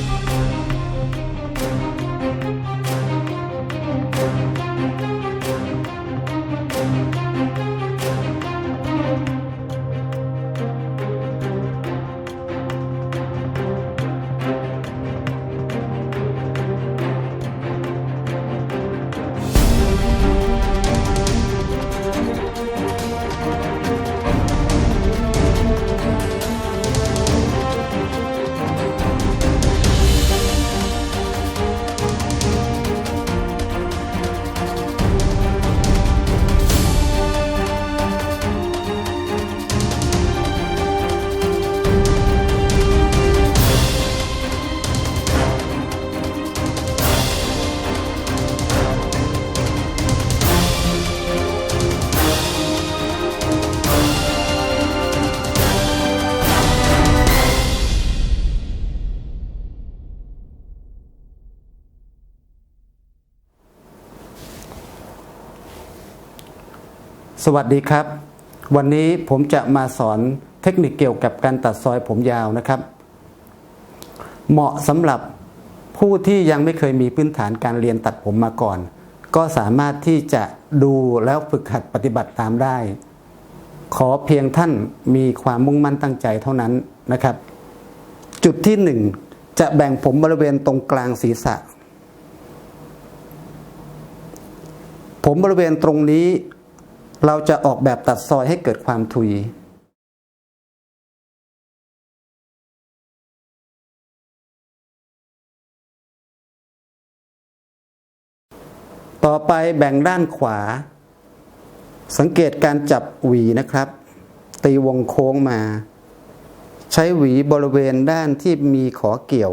Bye. สวัสดีครับ วันนี้ผมจะมาสอนเทคนิคเกี่ยวกับการตัดซอยผมยาวนะครับ เหมาะสำหรับผู้ที่ยังไม่เคยมีพื้นฐานการเรียนตัดผมมาก่อน ก็สามารถที่จะดูแล้วฝึกหัดปฏิบัติตามได้ ขอเพียงท่านมีความมุ่งมั่นตั้งใจเท่านั้นนะครับ จุดที่หนึ่งจะแบ่งผมบริเวณตรงกลางศีรษะ ผมบริเวณตรงนี้ เราจะออกแบบตัดซอยให้เกิดความทุย ต่อไปแบ่งด้านขวา สังเกตการจับหวีนะครับ ตีวงโค้งมา ใช้หวีบริเวณด้านที่มีขอเกี่ยว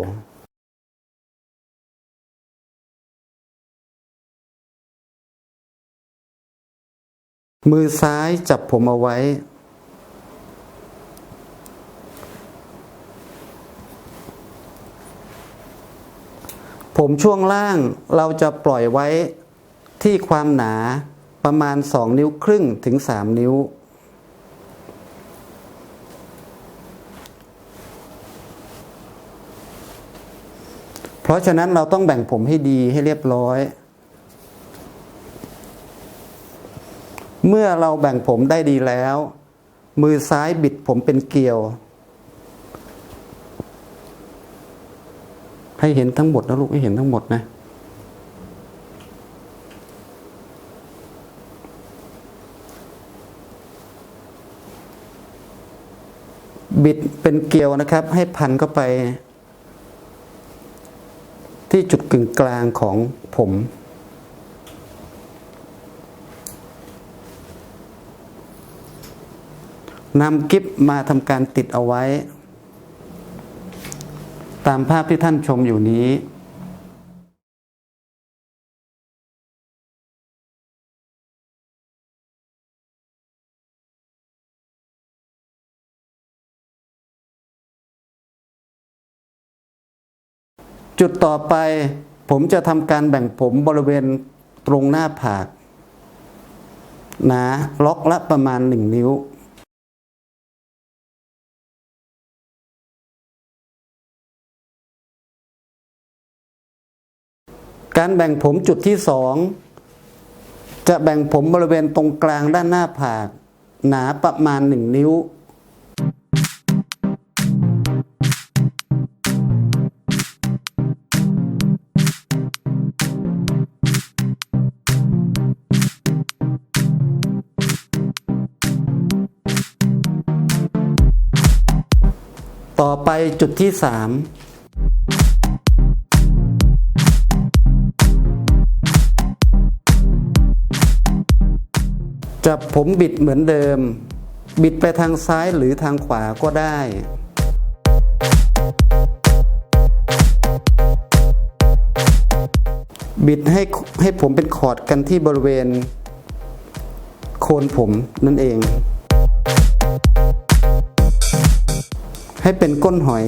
มือซ้ายจับผมเอาไว้ ผมช่วงล่างเราจะปล่อยไว้ที่ความหนาประมาณ 2 นิ้วครึ่งถึง 3 นิ้ว เพราะฉะนั้นเราต้องแบ่งผมให้ดีให้เรียบร้อย เมื่อเราแบ่งผมได้ดีแล้ว มือซ้ายบิดผมเป็นเกลียว ให้เห็นทั้งหมดนะลูกให้เห็นทั้งหมดนะบิดเป็นเกลียวนะครับ ให้พันเข้าไป ที่จุดกึ่งกลางของผม นำกิฟมาทำการติดเอาไว้ ตามภาพที่ท่านชมอยู่นี้ จุดต่อไปผมจะทำการแบ่งผมบริเวณตรงหน้าผากนาล็อกละประมาณหนึ่งนิ้ว การแบ่งผมจุดที่สองจะแบ่งผมบริเวณตรงกลางด้านหน้าผาก หนาประมาณ 1 นิ้ว ต่อไปจุดที่สาม จับผมบิดเหมือนเดิม บิดไปทางซ้ายหรือทางขวาก็ได้ บิดให้ให้ผมเป็นขอดกันที่บริเวณ โคนผมนั่นเอง ให้เป็นก้นหอย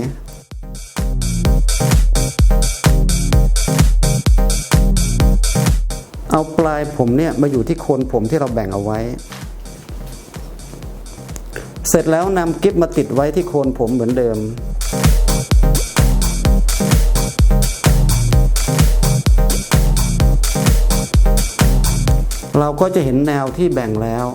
ายผมเนี่ยมาอยู่ที่โคนผมที่เราแบ่งเอาไว้ เสร็จแล้วนำกิ๊บมาติดไว้ที่โคนผมเหมือนเดิมเราก็จะเห็นแนวที่แบ่งแล้ว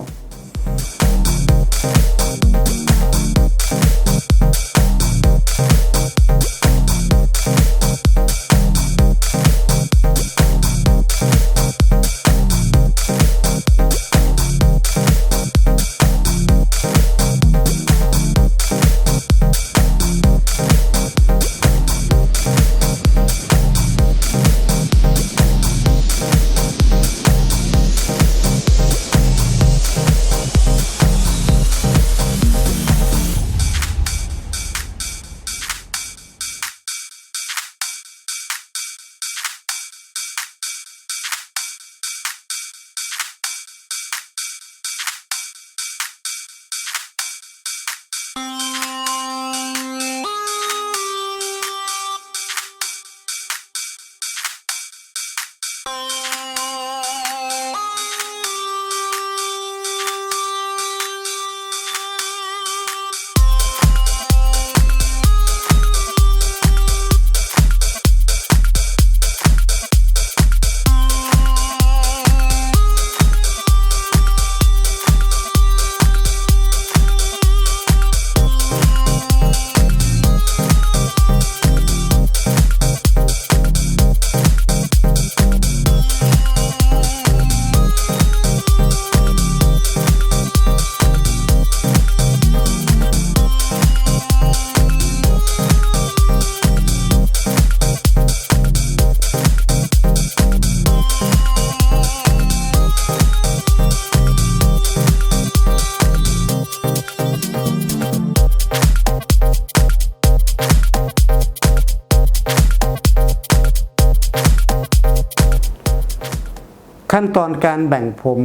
ขั้นตอนการแบ่งผม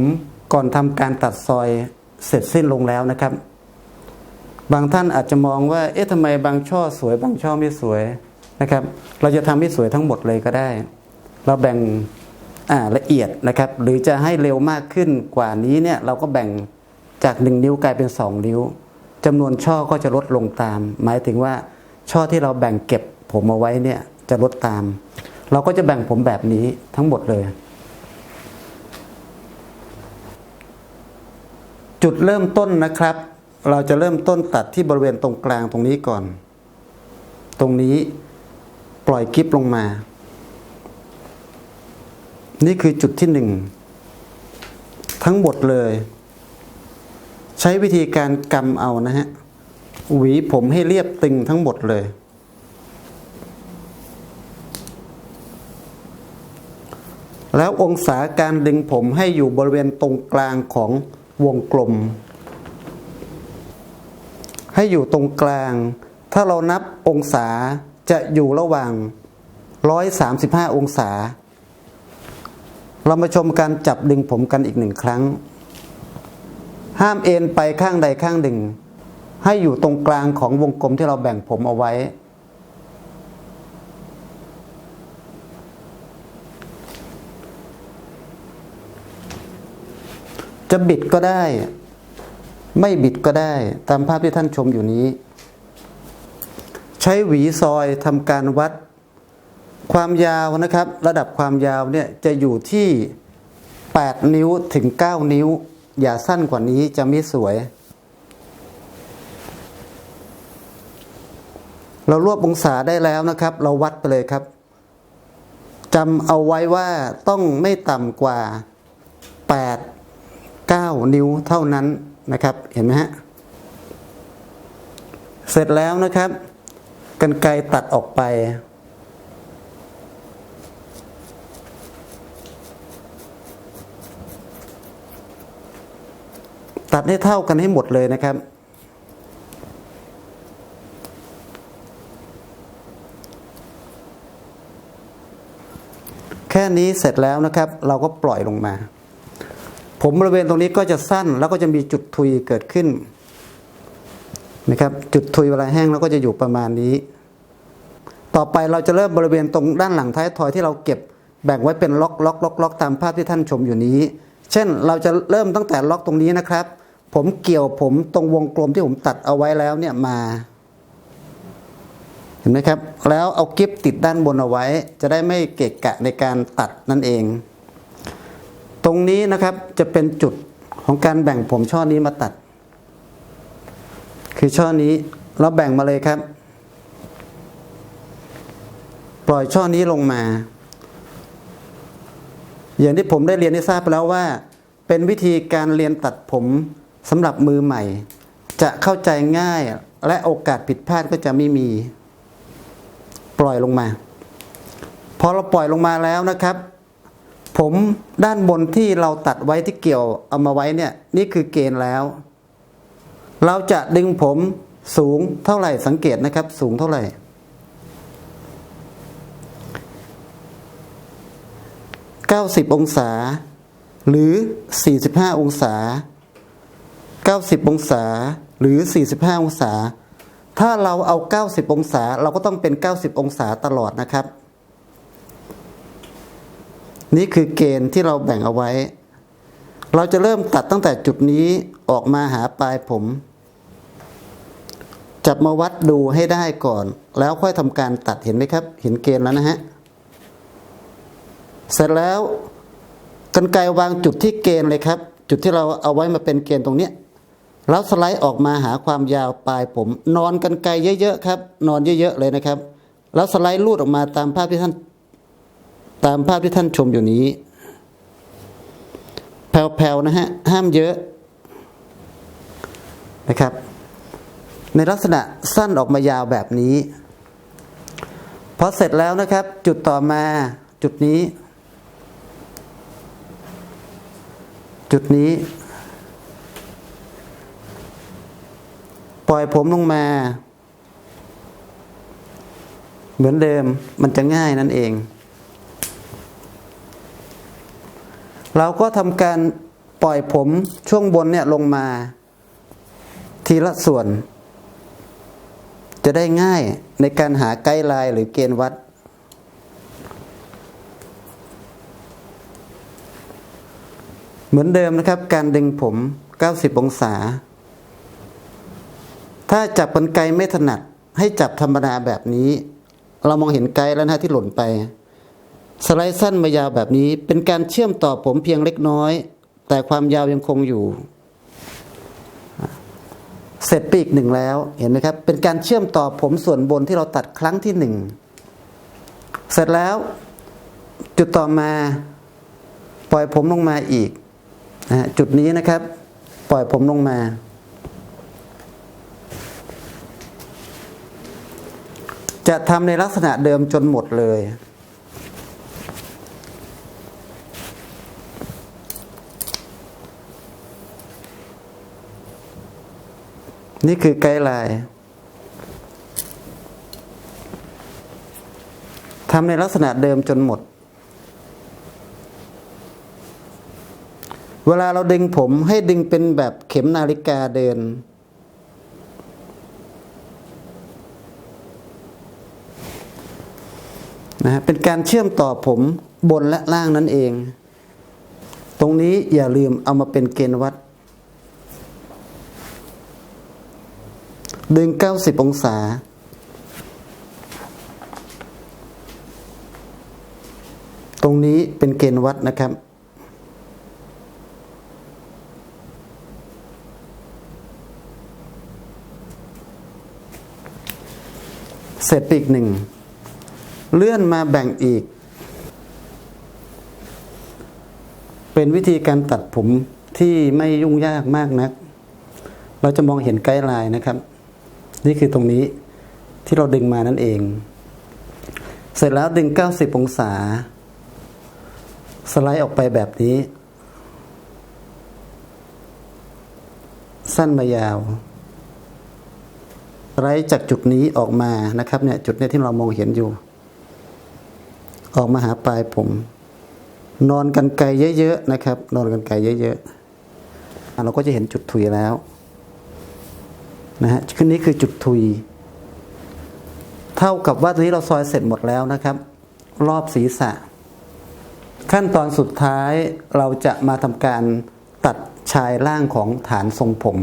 ก่อนทำการตัดซอยเสร็จสิ้นลงแล้วนะครับ บางท่านอาจจะมองว่า เอ๊ะทำไมบางช่อสวย บางช่อไม่สวยนะครับ เราจะทำให้สวยทั้งหมดเลยก็ได้ เราแบ่งอ่าละเอียดนะครับ หรือจะให้เร็วมากขึ้นกว่านี้เนี่ยเราก็แบ่งจากหนึ่งนิ้วกลายเป็นสองนิ้วจำนวนช่อก็จะลดลงตาม หมายถึงว่าช่อที่เราแบ่งเก็บผมเอาไว้เนี่ยจะลดตาม เราก็จะแบ่งผมแบบนี้ทั้งหมดเลย จุดเริ่มต้นนะครับ เราจะเริ่มต้นตัดที่บริเวณตรงกลางตรงนี้ก่อน ตรงนี้ปล่อยกิฟลงมา นี่คือจุดที่หนึ่งทั้งหมดเลย ใช้วิธีการกำเอานะฮะหวีผมให้เรียบตึงทั้งหมดเลย แล้วองศาการดึงผมให้อยู่บริเวณตรงกลางของ วงกลม ให้อยู่ตรงกลาง ถ้าเรานับองศาจะอยู่ระหว่าง 135 องศา เรามาชมการจับดึงผมกันอีกหนึ่งครั้ง ห้ามเอ็นไปข้างใดข้างหนึ่ง ให้อยู่ตรงกลางของวงกลมที่เราแบ่งผมเอาไว้ จะบิดก็ได้ ไม่บิดก็ได้ ตามภาพที่ท่านชมอยู่นี้ ใช้หวีซอยทำการวัด ความยาวนะครับ ระดับความยาวเนี่ยจะอยู่ที่ 8 นิ้วถึง 9 นิ้ว อย่าสั้นกว่านี้จะไม่สวย เรารวบองศาได้แล้วนะครับ เราวัดไปเลยครับจำเอาไว้ว่าต้องไม่ต่ำกว่า 8 9 นิ้วเท่านั้นนะครับ เห็นไหมฮะ เสร็จแล้วนะครับกันไกตัดออกไปตัดให้เท่ากันให้หมดเลยนะครับ แค่นี้เสร็จแล้วนะครับ เราก็ปล่อยลงมา ผมบริเวณตรงนี้ก็จะสั้นแล้วก็จะมีจุดทุยเกิดขึ้นนะครับจุดทุยเวลาแห้งแล้วก็จะอยู่ประมาณนี้ ต่อไปเราจะเริ่มบริเวณตรงด้านหลังท้ายทอยที่เราเก็บแบ่งไว้เป็นล็อกล็อกล็อกล็อกตามภาพที่ท่านชมอยู่นี้ เช่นเราจะเริ่มตั้งแต่ล็อกตรงนี้นะครับ ผมเกี่ยวผมตรงวงกลมที่ผมตัดเอาไว้แล้วเนี่ยมา เห็นไหมครับ แล้วเอากิฟติดด้านบนเอาไว้ จะได้ไม่เกะกะในการตัดนั่นเอง ตรงนี้นะครับจะเป็นจุดของการแบ่งผมช่อนี้มาตัด คือช่อนี้เราแบ่งมาเลยครับ ปล่อยช่อนี้ลงมา อย่างที่ผมได้เรียนให้ทราบไปแล้วว่า เป็นวิธีการเรียนตัดผมสำหรับมือใหม่ จะเข้าใจง่ายและโอกาสผิดพลาดก็จะไม่มี ปล่อยลงมา พอเราปล่อยลงมาแล้วนะครับ ผมด้านบนที่เราตัดไว้ที่เกี่ยวเอามาไว้เนี่ยนี่คือเกณฑ์แล้ว เราจะดึงผมสูงเท่าไหร่สังเกตนะครับ สูงเท่าไหร่ 90 องศา หรือ 45 องศา 90 องศาหรือ 45 องศา ถ้าเราเอา 90 องศา เราก็ต้องเป็น 90 องศาตลอดนะครับ นี่คือเกณฑ์ที่เราแบ่งเอาไว้ เราจะเริ่มตัดตั้งแต่จุดนี้ออกมาหาปลายผม จับมาวัดดูให้ได้ก่อน แล้วค่อยทำการตัดเห็นไหมครับ เห็นเกณฑ์แล้วนะฮะ เสร็จแล้วกันไกวางจุดที่เกณฑ์เลยครับ จุดที่เราเอาไว้มาเป็นเกณฑ์ตรงเนี้ยแล้วสไลด์ออกมาหาความยาวปลายผม นอนกันไกรเยอะๆครับ นอนเยอะๆเลยนะครับ แล้วสไลด์ลูดออกมาตามภาพที่ท่าน ตามภาพที่ท่านชมอยู่นี้ แผ่วๆนะฮะ ห้ามเยอะนะครับ ในลักษณะสั้นออกมายาวแบบนี้พอเสร็จแล้วนะครับ จุดต่อมาจุดนี้ จุดนี้ ปล่อยผมลงมา เหมือนเดิมมันจะง่ายนั่นเอง เราก็ทำการปล่อยผมช่วงบนเนี่ยลงมา ทีละส่วน จะได้ง่ายในการหาไกด์ไลน์หรือเกณฑ์วัด เหมือนเดิมนะครับ การดึงผม 90 องศา ถ้าจับกันไกลไม่ถนัดให้จับธรรมดาแบบนี้ เรามองเห็นไกด์แล้วนะที่หล่นไป สไลด์สั้นมายาวแบบนี้ เป็นการเชื่อมต่อผมเพียงเล็กน้อย แต่ความยาวยังคงอยู่ เสร็จปีกหนึ่งแล้วเห็นไหมครับ เป็นการเชื่อมต่อผมส่วนบนที่เราตัดครั้งที่หนึ่งเสร็จแล้วจุดต่อมาปล่อยผมลงมาอีกจุดนี้นะครับ ปล่อยผมลงมา จะทำในลักษณะเดิมจนหมดเลย นี่คือไกด์ไลน์ทำในลักษณะเดิมจนหมด เวลาเราดึงผมให้ดึงเป็นแบบเข็มนาฬิกาเดิน นะฮะเป็นการเชื่อมต่อผมบนและล่างนั่นเอง ตรงนี้อย่าลืมเอามาเป็นเกณฑ์วัด ดึง 90 องศา ตรงนี้เป็นเกณฑ์วัดนะครับ เสร็จปีกหนึ่ง เลื่อนมาแบ่งอีก เป็นวิธีการตัดผมที่ไม่ยุ่งยากมากนัก เราจะมองเห็นไกด์ไลน์นะครับ นี่คือตรงนี้ที่เราดึงมานั่นเอง เสร็จแล้วดึง 90 องศา สไลด์ออกไปแบบนี้ สั้นมายาวไลด์จากจุดนี้ออกมานะครับเนี่ยจุดนี้ที่เรามองเห็นอยู่ ออกมาหาปลายผม นอนกันไกลเยอะๆนะครับ นอนกันไกลเยอะๆเราก็จะเห็นจุดถุยแล้ว นะฮะขึ้นนี้คือจุดทุย เท่ากับว่าตรงนี้เราซอยเสร็จหมดแล้วนะครับ รอบศีรษะ ขั้นตอนสุดท้ายเราจะมาทำการตัดชายล่างของฐานทรงผม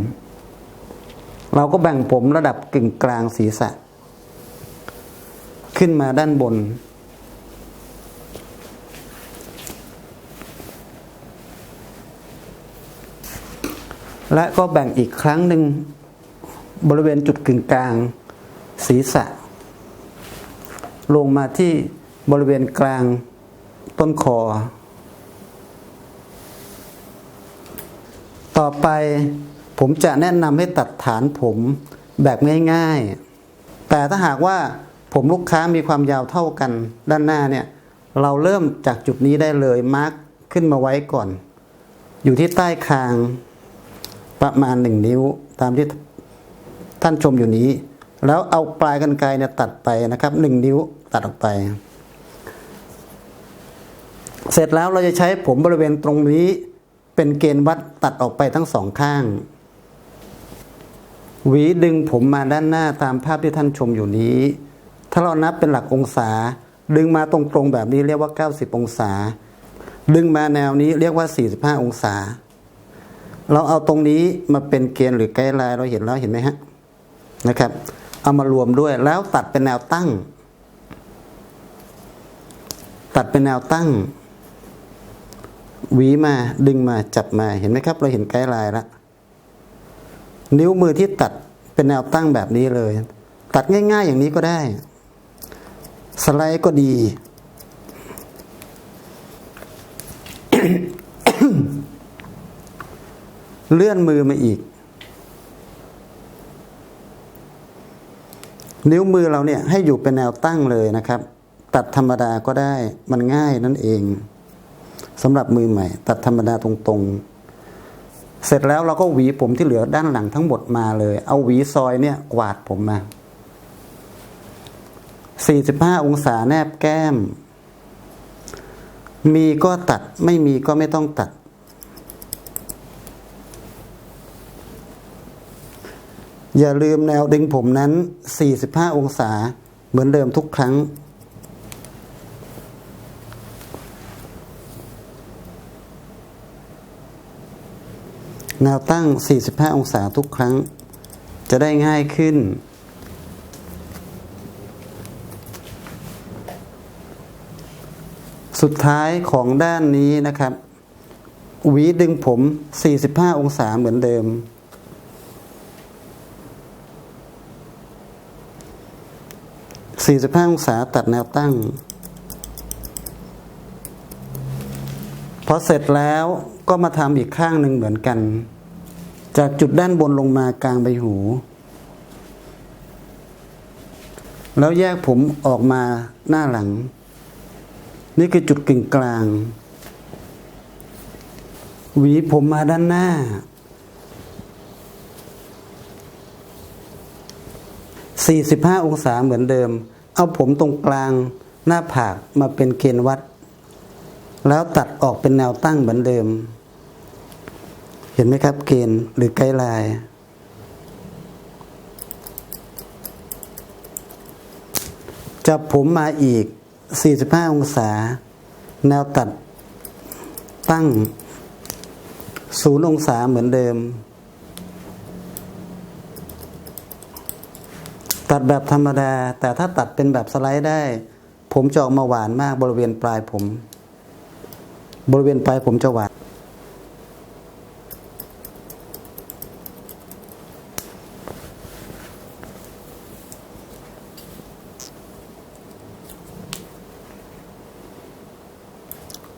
เราก็แบ่งผมระดับกึ่งกลางศีรษะ ขึ้นมาด้านบนและก็แบ่งอีกครั้งหนึ่ง บริเวณจุดกึ่งกลาง ศีรษะ ลงมาที่บริเวณกลางต้นคอ ต่อไปผมจะแนะนำให้ตัดฐานผมแบบง่าย ๆ แต่ถ้าหากว่าผมลูกค้ามีความยาวเท่ากันด้านหน้าเนี่ย เราเริ่มจากจุดนี้ได้เลยมาร์กขึ้นมาไว้ก่อน อยู่ที่ใต้คางประมาณหนึ่งนิ้วตามที่ ท่านชมอยู่นี้ แล้วเอาปลายกันไกรเนี่ยตัดไปนะครับหนึ่งนิ้วตัดออกไป เสร็จแล้วเราจะใช้ผมบริเวณตรงนี้เป็นเกณฑ์วัดตัดออกไปทั้งสองข้าง หวีดึงผมมาด้านหน้าตามภาพที่ท่านชมอยู่นี้ ถ้าเรานับเป็นหลักองศา ดึงมาตรงๆแบบนี้เรียกว่า 90 องศา ดึงมาแนวนี้เรียกว่า 45 องศา เราเอาตรงนี้มาเป็นเกณฑ์หรือไกด์ไลน์เราเห็นแล้วเห็นไหมฮะ นะครับ เอามารวมด้วยแล้วตัดเป็นแนวตั้ง ตัดเป็นแนวตั้งหวีมาดึงมาจับมาเห็นไหมครับ เราเห็นไกด์ไลน์แล้วนิ้วมือที่ตัดเป็นแนวตั้งแบบนี้เลย ตัดง่าย ๆ อย่างนี้ก็ได้ สไลด์ก็ดีเลื่อนมือมาอีก นิ้วมือเราเนี่ยให้อยู่เป็นแนวตั้งเลยนะครับ ตัดธรรมดาก็ได้มันง่ายนั่นเองสำหรับมือใหม่ ตัดธรรมดาตรงๆ เสร็จแล้วเราก็หวีผมที่เหลือด้านหลังทั้งหมดมาเลย เอาหวีซอยเนี่ยกวาดผมมา 45 องศาแนบแก้ม มีก็ตัดไม่มีก็ไม่ต้องตัด อย่าลืมแนวดึงผมนั้น 45 องศาเหมือนเดิมทุกครั้ง แนวตั้ง 45 องศาทุกครั้ง จะได้ง่ายขึ้น สุดท้ายของด้านนี้นะครับหวีดึงผม 45 องศาเหมือนเดิม 45 องศาตัดแนวตั้ง พอเสร็จแล้วก็มาทำอีกข้างหนึ่งเหมือนกัน จากจุดด้านบนลงมากลางใบหู แล้วแยกผมออกมาหน้าหลัง นี่คือจุดกึ่งกลาง หวีผมมาด้านหน้า45 องศาเหมือนเดิม เอาผมตรงกลางหน้าผากมาเป็นเกณฑ์วัด แล้วตัดออกเป็นแนวตั้งเหมือนเดิม เห็นไหมครับเกณฑ์หรือไกด์ไลน์จับผมมาอีก 45 องศา แนวตัดตั้ง 0 องศาเหมือนเดิม ตัดแบบธรรมดา แต่ถ้าตัดเป็นแบบสไลด์ได้ ผมจะออกมาหวานมากบริเวณปลายผม บริเวณปลายผมจะหวาน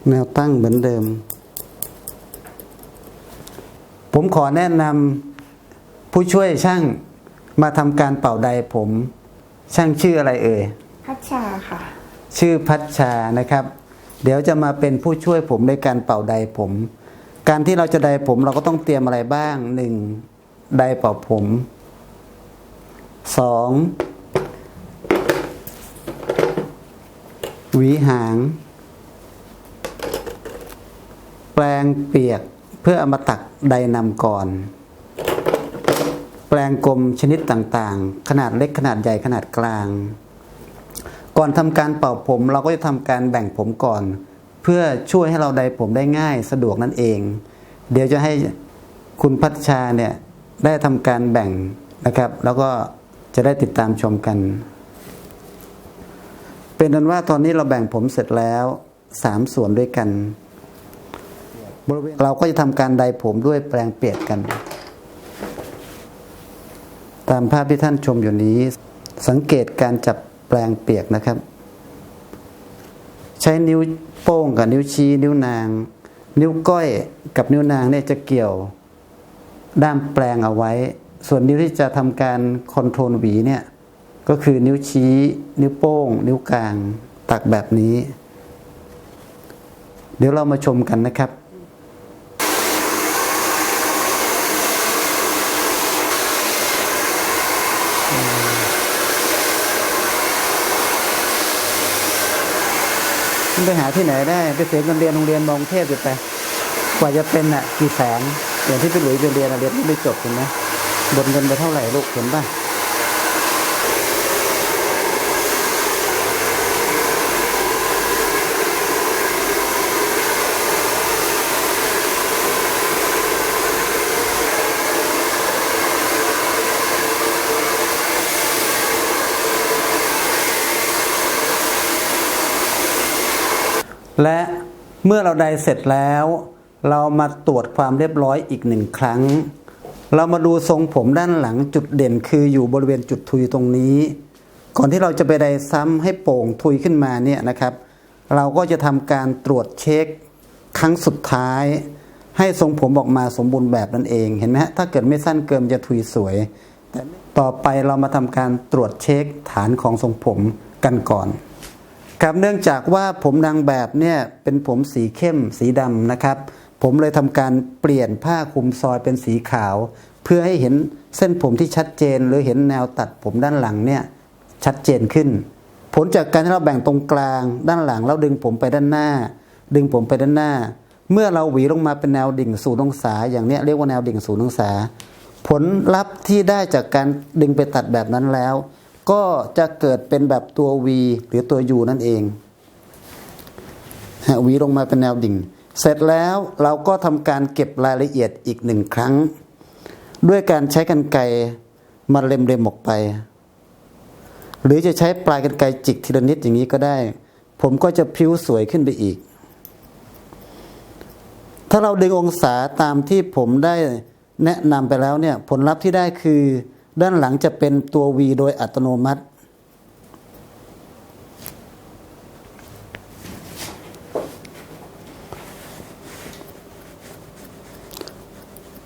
แนวตั้งเหมือนเดิม ผมขอแนะนำผู้ช่วยช่าง มาทำการเป่าใดผม ช่างชื่ออะไรเอ่ย พัชชาค่ะ ชื่อพัชชานะครับ เดี๋ยวจะมาเป็นผู้ช่วยผมในการเป่าใดผม การที่เราจะใดผมเราก็ต้องเตรียมอะไรบ้างหนึ่งใดเป่าผมสองหวีหาง แปลงเปียกเพื่อเอามาตักใดนำก่อน แปลงกลมชนิดต่างๆ ขนาดเล็กขนาดใหญ่ขนาดกลาง ก่อนทำการเป่าผมเราก็จะทำการแบ่งผมก่อน เพื่อช่วยให้เราใดผมได้ง่ายสะดวกนั่นเอง เดี๋ยวจะให้คุณพัชชาเนี่ยได้ทำการแบ่งนะครับ แล้วก็จะได้ติดตามชมกัน เป็นนั้นว่าตอนนี้เราแบ่งผมเสร็จแล้วสามส่วนด้วยกันเวณเราก็จะทำการใดผมด้วยแปลงเปียกกัน ตามภาพที่ท่านชมอยู่นี้ สังเกตการจับแปลงเปียกนะครับ ใช้นิ้วโป้งกับนิ้วชี้ นิ้วนาง นิ้วก้อยกับนิ้วนางเนี่ยจะเกี่ยวด้ามแปลงเอาไว้ ส่วนนิ้วที่จะทำการคอนโทรลหวีเนี่ยก็คือนิ้วชี้ นิ้วโป้ง นิ้วกลางตักแบบนี้ เดี๋ยวเรามาชมกันนะครับ ไปหาที่ไหนได้ไปเสียเงินเรียนโรงเรียนมองเทพอยู่ไปกว่าจะเป็นอะ กี่แสนอย่างที่ไปหลุยไปเรียนอะเรียนไม่จบเห็นไหมบนเงินไปเท่าไหร่ลูกเห็นป่ะ เมื่อเราใดเสร็จแล้ว เรามาตรวจความเรียบร้อยอีกหนึ่งครั้ง เรามาดูทรงผมด้านหลังจุดเด่นคืออยู่บริเวณจุดทุยตรงนี้ ก่อนที่เราจะไปใดซ้ำให้โป่งทุยขึ้นมาเนี่ยนะครับ เราก็จะทำการตรวจเช็คครั้งสุดท้าย ให้ทรงผมออกมาสมบูรณ์แบบนั่นเองเห็นไหมฮะถ้าเกิดไม่สั้นเกินจะทุยสวยแต่ต่อไปเรามาทำการตรวจเช็คฐานของทรงผมกันก่อน ครับเนื่องจากว่าผมนางแบบเนี่ยเป็นผมสีเข้มสีดำนะครับ ผมเลยทำการเปลี่ยนผ้าคลุมซอยเป็นสีขาว เพื่อให้เห็นเส้นผมที่ชัดเจน หรือเห็นแนวตัดผมด้านหลังเนี่ยชัดเจนขึ้น ผลจากการที่เราแบ่งตรงกลางด้านหลังแล้วดึงผมไปด้านหน้า ดึงผมไปด้านหน้า เมื่อเราหวีลงมาเป็นแนวดิ่งศูนย์องศา อย่างนี้เรียกว่าแนวดิ่งศูนย์องศา ผลลัพธ์ที่ได้จากการดึงไปตัดแบบนั้นแล้ว ก็จะเกิดเป็นแบบตัว V หรือตัว U นั่นเองฮะวีลงมาเป็นแนวดิ่ง เสร็จแล้วเราก็ทำการเก็บรายละเอียดอีกหนึ่งครั้ง ด้วยการใช้กันไกรมาเล็มๆออกไป หรือจะใช้ปลายกันไกรจิกทีละนิดอย่างนี้ก็ได้ ผมก็จะพิ้วสวยขึ้นไปอีก ถ้าเราดึงองศาตามที่ผมได้แนะนำไปแล้วเนี่ยผลลัพธ์ที่ได้คือ ด้านหลังจะเป็นตัว V โดยอัตโนมัติ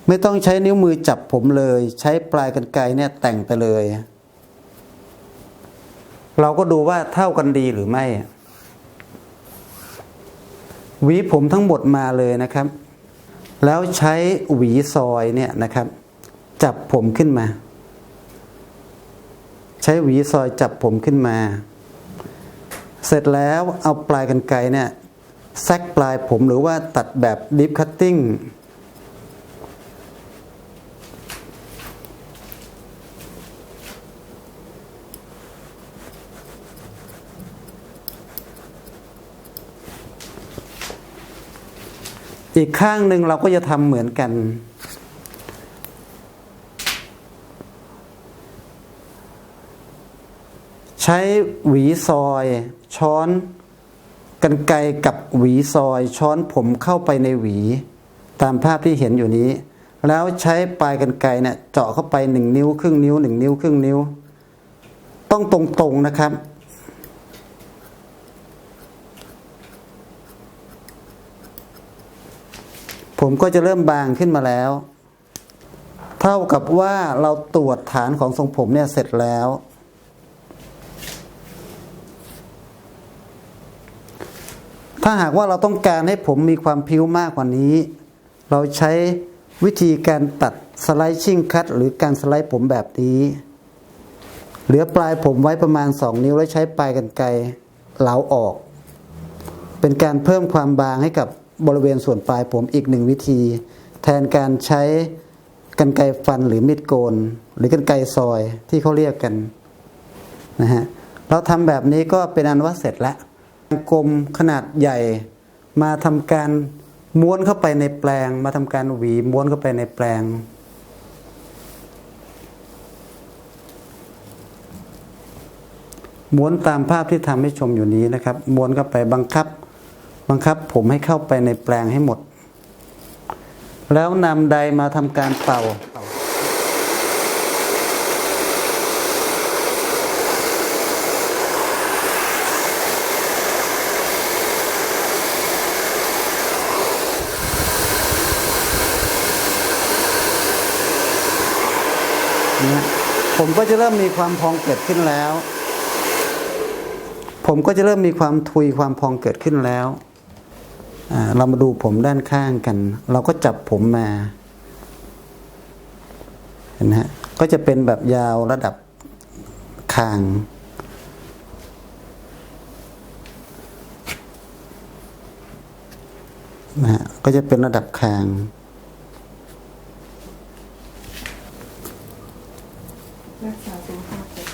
ไม่ต้องใช้นิ้วมือจับผมเลย ใช้ปลายกันไกรเนี่ยแต่งไปเลย เราก็ดูว่าเท่ากันดีหรือไม่หวีผมทั้งหมดมาเลยนะครับ แล้วใช้หวีซอยเนี่ยนะครับ จับผมขึ้นมา ใช้หวีซอยจับผมขึ้นมา เสร็จแล้วเอาปลายกันไกรเนี่ยแซกปลายผมหรือว่าตัดแบบดิฟคัตติ้งอีกข้างหนึ่งเราก็จะทำเหมือนกัน ใช้หวีซอย ช้อนกันไกกับหวีซอย ช้อนผมเข้าไปในหวี ตามภาพที่เห็นอยู่นี้ แล้วใช้ปลายกันไกเนี่ยเจาะเข้าไปหนึ่งนิ้ว ครึ่งนิ้วหนึ่งนิ้ว ครึ่งนิ้ว ต้องตรงๆนะครับผมก็จะเริ่มบางขึ้นมาแล้ว เท่ากับว่าเราตรวจฐานของทรงผมเนี่ยเสร็จแล้ว ถ้าหากว่าเราต้องการให้ผมมีความพิ้วมากกว่านี้ เราใช้วิธีการตัดสไลด์ชิ่งคัตหรือการสไลด์ผมแบบนี้ เหลือปลายผมไว้ประมาณ 2 นิ้วแล้วใช้ปลายกันไกรเหลาออก เป็นการเพิ่มความบางให้กับบริเวณส่วนปลายผมอีกหนึ่งวิธี แทนการใช้กันไกรฟันหรือมีดโกน หรือกันไกรซอยที่เขาเรียกกันนะฮะเราทำแบบนี้ก็เป็นอันว่าเสร็จแล้ว กลมขนาดใหญ่ มาทำการม้วนเข้าไปในแปลง มาทำการหวีม้วนเข้าไปในแปลง ม้วนตามภาพที่ทำให้ชมอยู่นี้นะครับ ม้วนเข้าไปบังคับ บังคับผมให้เข้าไปในแปลงให้หมด แล้วนำใดมาทำการเป่า ผมก็จะเริ่มมีความพองเกิดขึ้นแล้ว ผมก็จะเริ่มมีความทุยความพองเกิดขึ้นแล้ว เรามาดูผมด้านข้างกัน เราก็จับผมมาเห็นไหมฮะก็จะเป็นแบบยาวระดับคาง นะฮะก็จะเป็นระดับคาง That sounds incomplete.